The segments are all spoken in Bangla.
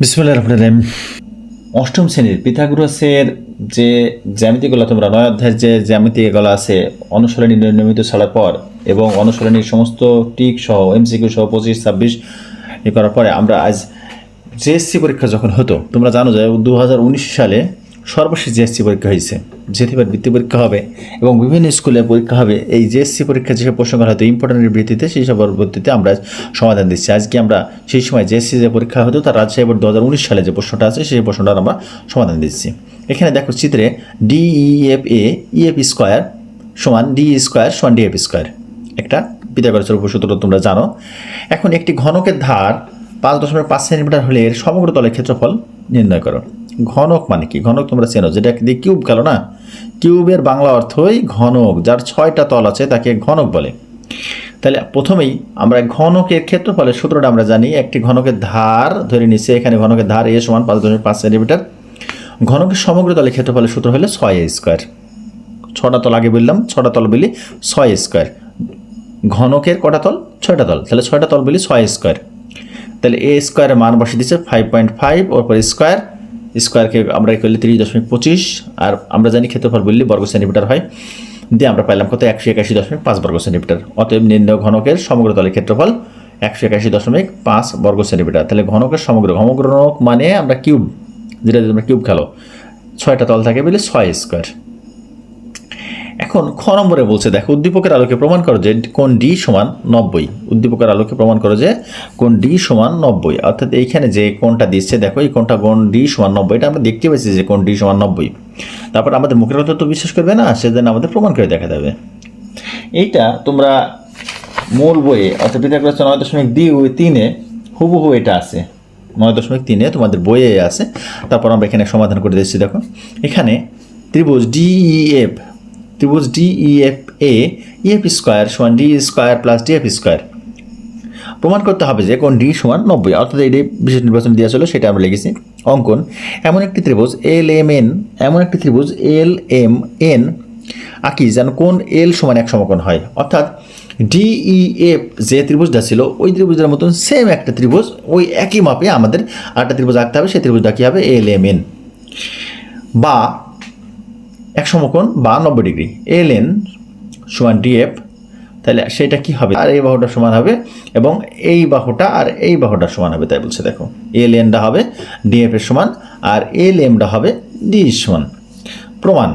বিসমুল্লাহ অষ্টম শ্রেণির পিথাগোরাসের যে জ্যামিতিগুলো তোমরা নয় অধ্যায়ের যে জ্যামিতিগুলো আছে, অনুশীলনী নিয়মিত ছাড়ার পর এবং অনুশীলনীর সমস্ত টিক সহ, এমসিকিউ সহ, পঁচিশ, ছাব্বিশ এ করার পরে আমরা আজ জেএসসি পরীক্ষা যখন হতো, তোমরা জানো যে দু হাজার উনিশ সালে সর্বশেষ জিএসসি পরীক্ষা হয়েছে। যেটিবার বৃত্তি পরীক্ষা হবে এবং বিভিন্ন স্কুলে পরীক্ষা হবে। এই জিএসসি পরীক্ষা যেসব প্রশ্নগুলো হয়তো ইম্পর্টেন্টের ভিত্তিতে সেই সব পরবর্তীতে আমরা সমাধান দিচ্ছি। আজকে আমরা সেই সময় জিএসসি যে পরীক্ষা হতো, তার রাজশাহী বোর্ড দু হাজার উনিশ সালে যে প্রশ্নটা আছে, সেই প্রশ্নটার আমরা সমাধান দিচ্ছি। এখানে দেখো চিত্রে ডিইএফ এ ইএফ স্কোয়ার সমান ডি স্কোয়ার সমান ডিএফ স্কোয়ার একটা পিতাগরাসের উপসূত্র তোমরা জানো। এখন একটি ঘনকের ধার পাঁচ দশমিক পাঁচ সেন্টিমিটার হলে এর সমগ্র তলের ক্ষেত্রফল নির্ণয় করো। ঘনক মানে কি? ঘনক তোমরা চেনো, যেটা দিয়ে কিউব গেল না? কিউবের বাংলা অর্থই ঘনক, যার ছয়টা তল আছে তাকে ঘনক বলে। তাহলে প্রথমেই আমরা ঘনকের ক্ষেত্রফলের সূত্রটা আমরা জানি, একটি ঘনকের ধার, ধরে নিচ্ছে এখানে ঘনকের ধার এ সমান পাঁচ দশমিক পাঁচ সেন্টিমিটার। ঘনকের সমগ্র তলের ক্ষেত্রফলের সূত্র হলো ছয় স্কোয়ার। ছটা তল আগে বললাম, ছটা তল বলি ছয় স্কোয়ার। ঘনকের কটা তল? ছয়টা তল। তাহলে ছয়টা তল বলি ছয় স্কোয়ার। তাহলে এ স্কোয়ারের মান বসে দিচ্ছে ফাইভ পয়েন্ট ফাইভ ওর পর স্কোয়ার স্কোয়ারকে আমরা করলে তিরিশ দশমিক পঁচিশ, আর আমরা জানি ক্ষেত্রফল বললি বর্গ সেন্টিমিটার হয়। দিয়ে আমরা পাইলাম কত? একশো একাশি দশমিক পাঁচ বর্গ সেন্টিমিটার। অতএব নির্ণয় ঘনকের সমগ্র তলের ক্ষেত্রফল একশো একাশি দশমিক পাঁচ বর্গ সেন্টিমিটার। তাহলে ঘনকের সমগ্র ঘনক মানে আমরা কিউব, যেটা যদি আমরা কিউব খেলো। ছয়টা তল থাকে বলে ছয় স্কোয়ার। এখন খ নম্বরে বলছে, দেখো, উদ্দীপকের আলোকে প্রমাণ করো যে কোন ডি সমান নব্বই। উদ্দীপকের আলোকে প্রমাণ করো যে কোন ডি সমান নব্বই। অর্থাৎ এইখানে যে কোনটা দিচ্ছে, দেখো, এই কোনটা কোন ডি সমান নব্বই, এটা আমরা দেখতে পাচ্ছি যে কোন ডি সমান নব্বই। তারপর আমাদের মুখের কথা তো বিশ্বাস করবে না সেদিন আমাদের প্রমাণ করে দেখা যাবে। এইটা তোমরা মূল বইয়ে, অর্থাৎ পিতাগ্রাস নয় দশমিক দি তিনে হুবহু এটা আছে। নয় দশমিক তিনে তোমাদের বইয়ে আছে। তারপর আমরা এখানে সমাধান করে দিচ্ছি, দেখো। এখানে ত্রিভুজ ডিইএফ ত্রিভুজ ডিইএফ এ ইএফ স্কোয়ার সমান D square plus DF square প্রমাণ করতে হবে যে কোন ডি সমান নব্বই, অর্থাৎ এই বিশেষ নির্বাচন দেওয়া ছিল সেটা আমরা লিখেছি। অঙ্কন, এমন একটি ত্রিভুজ এল এম এন এমন একটি ত্রিভুজ এল এম এন আঁকি যেন কোন এল সমান এক সমকোণ হয়। অর্থাৎ ডিইএফ যে ত্রিভুজটা ছিল, ওই ত্রিভুজের মতন সেম একটা ত্রিভুজ, ওই একই মাপে আমাদের আরেকটা ত্রিভুজ আঁকতে হবে, সেই ত্রিভুজটা কী হবে এল এম এন বা এক সমকোণ বা নব্বই ডিগ্রি। এল এন সমান ডিএফ তাহলে সেটা কি হবে? আর এই বাহুটা সমান হবে এবং এই বাহুটা আর এই বাহুটা সমান হবে, তাই বলছে দেখো। এল এনটা হবে ডিএফ এর সমান আর এল এমটা হবে ডি সমান। প্রমাণ।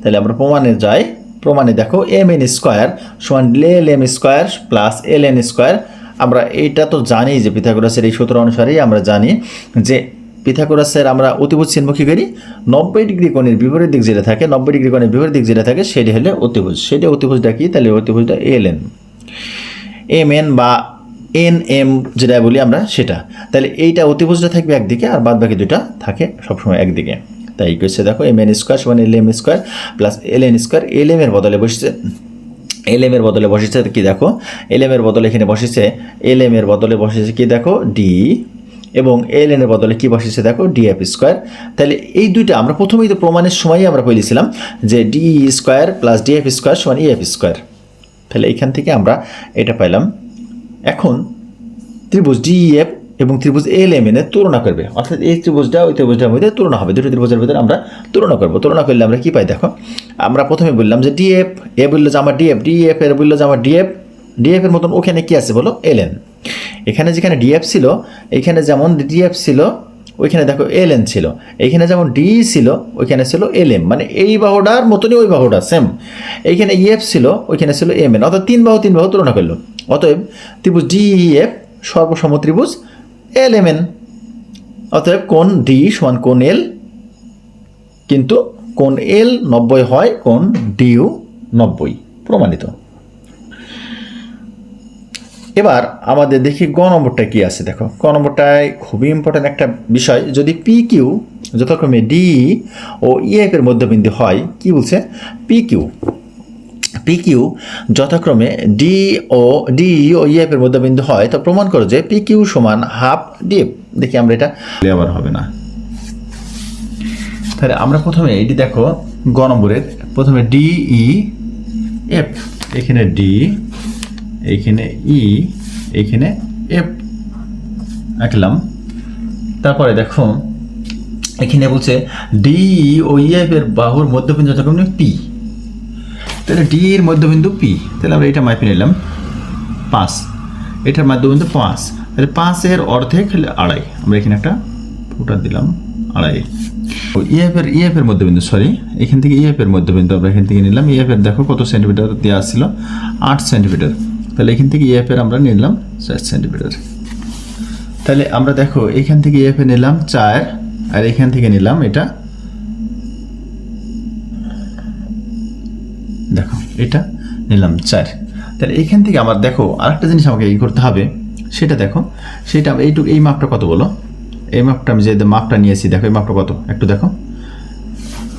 তাহলে আমরা প্রমাণে যাই। প্রমাণে দেখো এম এন স্কোয়ার সমান L M square plus L N square আমরা এইটা তো জানি যে পিথাগোরাসের এই সূত্র অনুসারেই আমরা জানি যে পিথাগোরাসের আমরা অতিভুজ কী করি। নব্বই ডিগ্রি কোণের বিপরীত দিক যেটা থাকে, নব্বই ডিগ্রি কোণের বিপরীত দিক যেটা থাকে, সেটি হলে অতিভুজ। সেটা অতিভুজটা কি? তাহলে অতিভুজটা এল এন এম এন বা এন এম যেটা বলি আমরা, সেটা। তাহলে এইটা অতিভুজটা থাকবে একদিকে আর বাদ বাকি দুটা থাকে সবসময় একদিকে। তাই করছে দেখো এম এন স্কোয়ার সমান L M square plus L N square L M এর বদলে বসেছে। এল এম এর বদলে বসেছে কি দেখো? এল এম এর বদলে এখানে বসেছে এল এম এর বদলে বসেছে কি দেখো? ডি এবং এল এন এর বদলে কী বসেছে দেখো ডিএফ স্কোয়ার তাহলে এই দুইটা আমরা প্রথমেই তো প্রমাণের সময়ই আমরা বলেছিলাম যে D square plus DF square সমান ইএফ স্কোয়ার তাহলে এইখান থেকে আমরা এটা পাইলাম। এখন ত্রিভুজ ডিএফ এবং ত্রিভুজ এল এম এর তুলনা করবে। অর্থাৎ এই ত্রিভুজটা ওই ত্রিভুজটার মধ্যে তুলনা হবে। দুটো ত্রিভুজের ভিতরে আমরা তুলনা করব। তুলনা করলে আমরা কী পাই দেখো, আমরা প্রথমে বললাম যে ডিএফ এ বলল যে আমার ডিএফ ডিএফ এর বলল যে আমার ডিএফ ডিএফ এর মতন ওখানে কী আছে বলো? এল এন এখানে যেখানে ডিএফ ছিল, এখানে যেমন ডিএফ ছিল, ওইখানে দেখো এল এন ছিল। এইখানে যেমন ডি ছিল, ওইখানে ছিল এল এম মানে এই বাহুটার মতনই ওই বাহুটা সেম এইখানে ইএফ ছিল, ওইখানে ছিল এম এন অর্থাৎ তিন বাহু তিন বাহু তুলনা করল। অতএব ত্রিভুজ ডিইএফ সর্বসম ত্রিভুজ এল এম এন অতএব কোন ডি সমান কোন এল কিন্তু কোন এল নব্বই হয় কোন ডিউ নব্বই। প্রমাণিত। এবার আমাদের দেখি গ নম্বরটা কি আছে, দেখো। ক নম্বরটায় খুবই ইম্পর্ট্যান্ট একটা বিষয়, যদি পি কিউ যথাক্রমে ডি ও ইএফ এর মধ্যবিন্দু হয়, কি বলছে? পি কিউ পি কিউ যথাক্রমে ডি ও ডি ও ইএফ এর মধ্যবিন্দু হয়, তো প্রমাণ করো যে পি কিউ সমান হাফ ডিএফ দেখি আমরা এটা আবার হবে না। তাহলে আমরা প্রথমে এটি দেখো, গ নম্বরের। প্রথমে ডি ই এফ এখানে ডি এইখানে ই এইখানে এফ আঁকলাম। তারপরে দেখো, এখানে বলছে ডি ও ইএফ এর বাহুর মধ্যবিন্দু যথাক্রমে পি তাহলে ডি এর মধ্যবিন্দু পি তাহলে আমরা এটা মাপে নিলাম পাঁচ। এটার মধ্যবিন্দু পাঁচ। তাহলে পাঁচের অর্ধেক আড়াই। আমরা এখানে একটা ফুটা দিলাম, আড়াই। ইএফ এর ইএফ এর মধ্যবিন্দু সরি এখান থেকে ইএফ এর মধ্যবিন্দু আমরা এখান থেকে নিলাম। ইএফ এর দেখো কত সেন্টিমিটার দেওয়া ছিল? আট সেন্টিমিটার তাহলে এখান থেকে ইএফ এর আমরা নিলাম চার সেন্টিমিটার তাহলে আমরা দেখো, এখান থেকে ইএফ এ নিলাম চার, আর এখান থেকে নিলাম এটা। দেখো, এটা নিলাম চার। তাহলে এখান থেকে আমার দেখো, আরেকটা জিনিস আমাকে এই করতে হবে, সেটা দেখো, সেটা এইটুকু এই মাপটা কত বলো? এই মাপটা আমি যে মাপটা নিয়েছি, দেখো, এই মাপটা কত? একটু দেখো।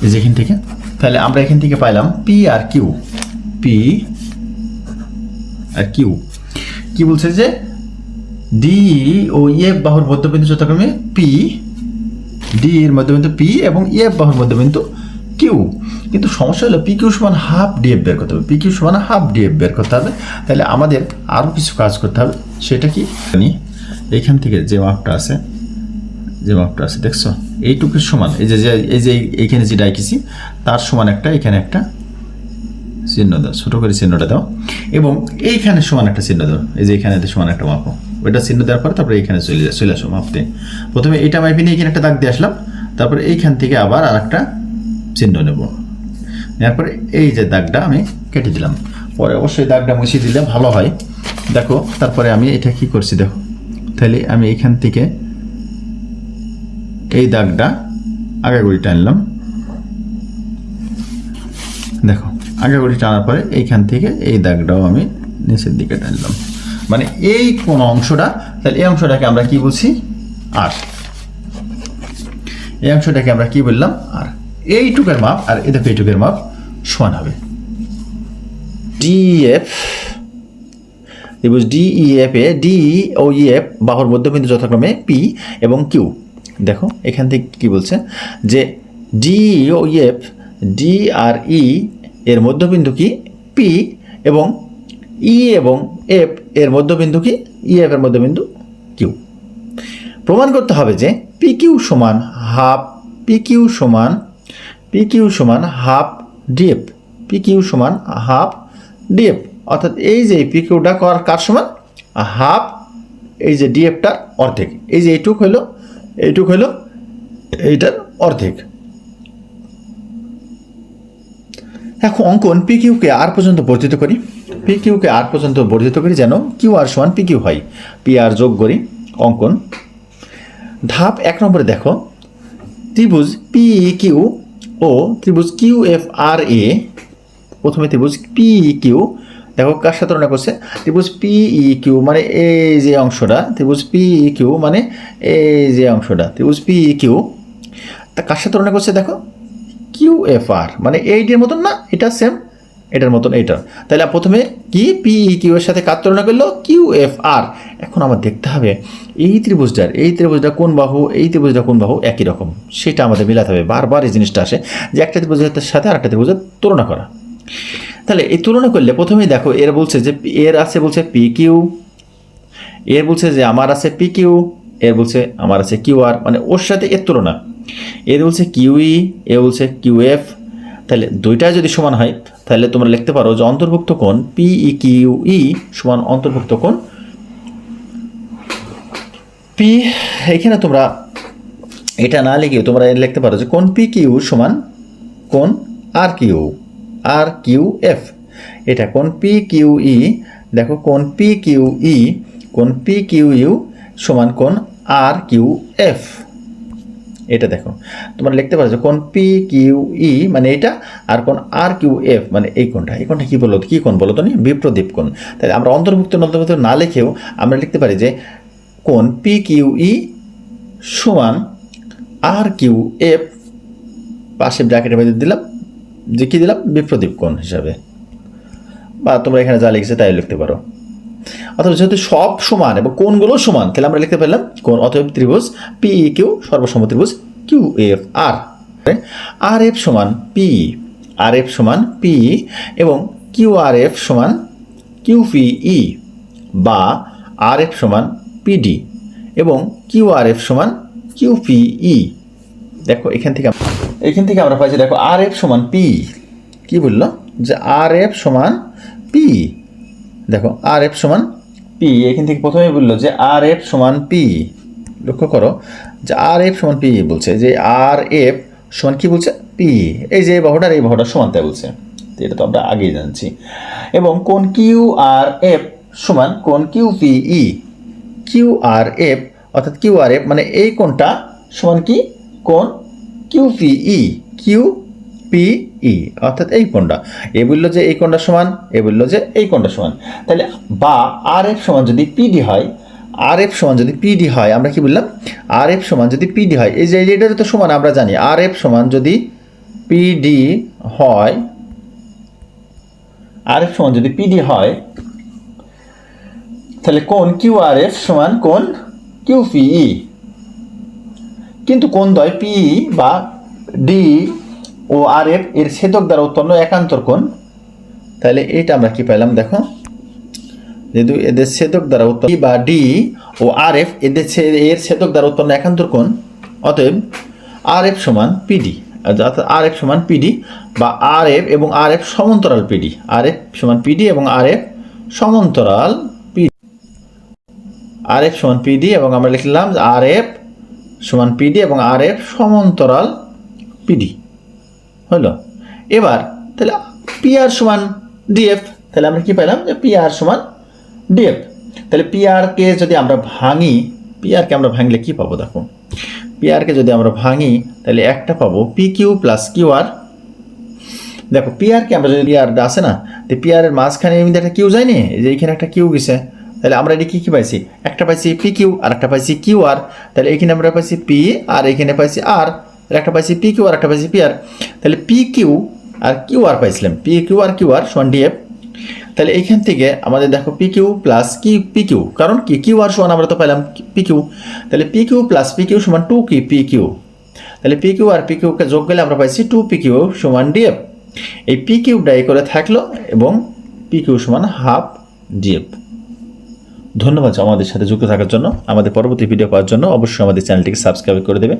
এই যে এখান থেকে। তাহলে আমরা এখান থেকে পাইলাম পি আর কিউ পি কিউ। কি বলছে যে ডি ও ইএফ বাহুর মধ্যবিন্দু যথাক্রমে পি ডি এর মধ্যবিন্দু পি এবং ইএফ বাহুর মধ্যবিন্দু কিউ কিন্তু সমস্যা হলো পি কিউ সমান হাফ ডিএফ বের করতে হবে। পি কিউ সমান হাফ ডিএফ বের করতে হবে। তাহলে আমাদের আরও কিছু কাজ করতে হবে। সেটা কি? জানি। এইখান থেকে যে মাপটা আছে, যে মাপটা আছে, দেখছ? এইটুকুর সমান। এই যে, যে- এই যে এইখানে যেটা এঁকেছি তার সমান একটা, এখানে একটা চিহ্ন দাও, ছোটো করে চিহ্নটা দাও। এবং এইখানে সমান একটা চিহ্ন দাও, এই যে এখানে সমান একটা মাপো। ওইটা চিহ্ন দেওয়ার পর তারপরে এইখানে চলে যা- চলে আসো মাপতে। প্রথমে এইটা মাপি নিয়ে এখানে একটা দাগ দিয়ে আসলাম, তারপরে এইখান থেকে আবার আর একটা চিহ্ন নেব। নেওয়ার পরে এই যে দাগটা আমি কেটে দিলাম। পরে অবশ্যই দাগটা মুছিয়ে দিলে ভালো হয়। দেখো, তারপরে আমি এটা কি করছি দেখো। তাহলে আমি এইখান থেকে এই দাগটা আগাগুড়ি টানলাম দেখো আগাগুড়ি টানার পরে এইখান থেকে এই দাগটাও আমি নিচের দিকে টানলাম। মানে এই কোন অংশটা, তাহলে এই অংশটাকে আমরা কি বলছি? আর। এই অংশটাকে আমরা কি বললাম? আর। এইটুকের মাপ, আর দেখো এইটুকের মাপ সমান হবে। ডিএফ ত্রিভুজ ডিইএফ এ ডি ও ইএফ বাহুর মধ্যবিন্দু যথাক্রমে পি এবং কিউ দেখো, এখান থেকে কি বলছে? যে ডি ও ইএফ ডি আর ই এর মধ্যবিন্দু কি? পি এবং ই এবং এফ এর মধ্যবিন্দু কি? ইএফ এর মধ্যবিন্দু কিউ প্রমাণ করতে হবে যে পি কিউ সমান হাফ পি কিউ সমান পি কিউ সমান হাফ ডিএফ পি কিউ সমান হাফ ডিএফ অর্থাৎ এই যে পি কিউটা কর কার সমান? হাফ এই যে ডিএফটার অর্ধেক। এই যে এইটুক হলো এইটুক হলো এইটার অর্ধেক। এখন অঙ্কন পি কিউকে আর পর্যন্ত বর্ধিত করি। পি কিউকে আর পর্যন্ত বর্ধিত করি যেন কিউ আর সমান পি কিউ হয়। পি আর যোগ করি অঙ্কন ধাপ এক নম্বরে দেখো, ত্রিভুজ পি কিউ ও ত্রিভুজ কিউ এফ আর এ প্রথমে ত্রিভুজ পি কিউ দেখো কার সাথে তুলনা করছে? ত্রিভুজ পি ই কিউ মানে এই যে অংশটা, ত্রিভুজ পি ই কিউ মানে এই যে অংশটা, ত্রিভুজ পি ই কিউ তা কার সাথে তুলনা করছে দেখো? কিউ এফ আর মানে এইটার মতন না, এটা সেম এটার মতন এইটা। তাহলে প্রথমে কি? পি কিউ এর সাথে কার তুলনা করল? কিউ এফ আর এখন আমার দেখতে হবে, এই ত্রিভুজটার, এই ত্রিভুজটা কোন বাহু, এই ত্রিভুজটা কোন বাহু একই রকম? সেটা আমাদের মিলাতে হবে। বারবার এই জিনিসটা আসে যে একটা ত্রিভুজের সাথে আরেকটা ত্রিভুজের তুলনা করা। তাহলে এই তুলনা করলে প্রথমেই দেখো, এর বলছে যে, এর আছে বলছে পি কিউ এর বলছে যে, আমার আছে পি কিউ এর বলছে, আমার আছে কিউ আর মানে ওর সাথে এর তুলনা। এর বলছে কিউই এ বলছে কিউ এফ। তাহলে দুইটাই যদি সমান হয়, তাহলে তোমরা লিখতে পারো যে অন্তর্ভুক্ত কোণ পি ই সমান অন্তর্ভুক্ত কোণ পি। এখানে তোমরা এটা না লিখে তোমরা লিখতে পারো যে কোন পি কিউ সমান কোন R Q R Q F. এটা কোন পি কিউ ই, দেখো কোন পি কিউ ই কোন পি কিউ ইউ সমান কোন আর কিউ এফ। এটা দেখো। তোমরা লিখতে পারো যে কোন পি কিউ ই মানে এটা আর কোন আর কিউ এফ মানে এই কোনটা। এই কোনটা কী বলো কি কোন বলো তো নি? বিপ্রদীপ কোন। তাই আমরা অন্তর্ভুক্ত অন্তর্ভুক্ত না লিখেও আমরা লিখতে পারি যে কোন পি কিউ ই সমান আর কিউ এফ পাশে ব্র্যাকেটের মধ্যে দিলাম। যে কি দিলাম? বিপ্রদীপ কোণ হিসাবে। বা তোমরা এখানে যা লিখেছে তাই লিখতে পারো। অথবা যেহেতু সব সমান এবং কোণগুলো সমান? তাহলে আমরা লিখতে পারলাম কোন, অতএব ত্রিভুজ পি কিউ সর্বসম ত্রিভুজ Q F R R F সমান পি আর এফ সমান পি এবং কিউ আর এফ সমান কিউ পি ই বা আর এফ সমান পিডি এবং কিউ আর এফ সমান ই দেখো, এখান থেকে এখান থেকে আমরা পাইছি, দেখো আর এফ সমান পি কি বলল? যে আর এফ সমান পি দেখো, আর এফ সমান পি, এখান থেকে প্রথমেই বলল যে আর এফ সমান পি। লক্ষ্য করো যে আর এফ সমান পি বলছে, যে আর এফ সমান কী বলছে? পি। এই যে বাহুটার, এই বাহুটার সমান তাই বলছে। তো এটা তো আমরা আগেই জানছি। এবং কোন কিউ আর এফ সমান কোন Q P E? Q R F, অর্থাৎ কিউ আর এফ মানে এই কোনটা সমান কি? কোন Q P E. Q P E অর্থাৎ এই কোনটা এ বলল যে এই কোনটা সমান, এ বলল যে এই কোনটা সমান। তাহলে বা আর এফ সমান যদি পিডি হয় আর এফ সমান যদি পিডি হয়, আমরা কি বললাম? আর এফ সমান যদি পিডি হয়, এই যে এটার তো সমান, আমরা জানি। আর এফ সমান যদি পিডি হয় আর এফ সমান যদি পিডি হয় তাহলে কোন কিউ আর এফ সমান কোন কিউ পিই কিন্তু কোন দয় পি বা ডি ও আর এফ এর ছেদক দ্বারা উৎপন্ন একান্তর কোণ। তাহলে এটা আমরা কি পেলাম দেখো। যেহেতু এদের ছেদক দ্বারা উৎপন্ন বা ডি ও আর এফ এদের এর ছেদক দ্বারা উৎপন্ন একান্তর কোণ। অতএব আর এফ সমান পিডি অর্থাৎ আর এফ সমান পিডি বা আর এফ এবং আর এফ সমান্তরাল পিডি আর এফ সমান পিডি এবং আর এফ সমান্তরাল পিডি আর এফ সমান পিডি এবং আমরা লিখলাম আর এফ সমান পিডি এবং আর এফ সমান্তরাল পিডি হলো। এবার তাহলে পি আর সমান ডিএফ তাহলে আমরা কি পেলাম যে পি আর সমান ডিএফ তাহলে পি কে যদি আমরা ভাঙি পি কে আমরা ভাঙলে কি পাবো দেখো? পি কে যদি আমরা ভাঙি, তাহলে একটা পাবো P Q plus Q R দেখো পি কে আমরা যদি আর আছে না, তো পি এর মাঝখানে এমনি একটা কিউ যায়নি যে এখানে একটা কিউ গেছে। তাহলে আমরা এটা কী কী পাইছি? একটা পাইছি পি কিউ আর একটা পাইছি কিউ আর তাহলে এখানে আমরা পাইছি পি আর এখানে পাইছি আর একটা পাইছি পি কিউ আর একটা পাইছি পি আর তাহলে P Q R Q R পাইছিলাম P Q R Q R সমান ডিএফ তাহলে এইখান থেকে আমাদের দেখো পি কিউ প্লাস কি পি কিউ কারণ কি কিউ আর সমান আমরা তো পেলাম পি কিউ তাহলে P Q plus P Q সমান টু কি পি কিউ তাহলে পি কিউ আর পি কিউকে যোগ গেলে আমরা পাইছি টু পি কিউ সমান ডিএফ এই পি কিউটা এই করে থাকল এবং পি কিউ সমান হাফ ডিএফ ধন্যবাদ আমাদের সাথে যুক্ত থাকার জন্য আমাদের পরবর্তী ভিডিও পাওয়ার জন্য অবশ্যই আমাদের চ্যানেলটিকে সাবস্ক্রাইব করে দেবে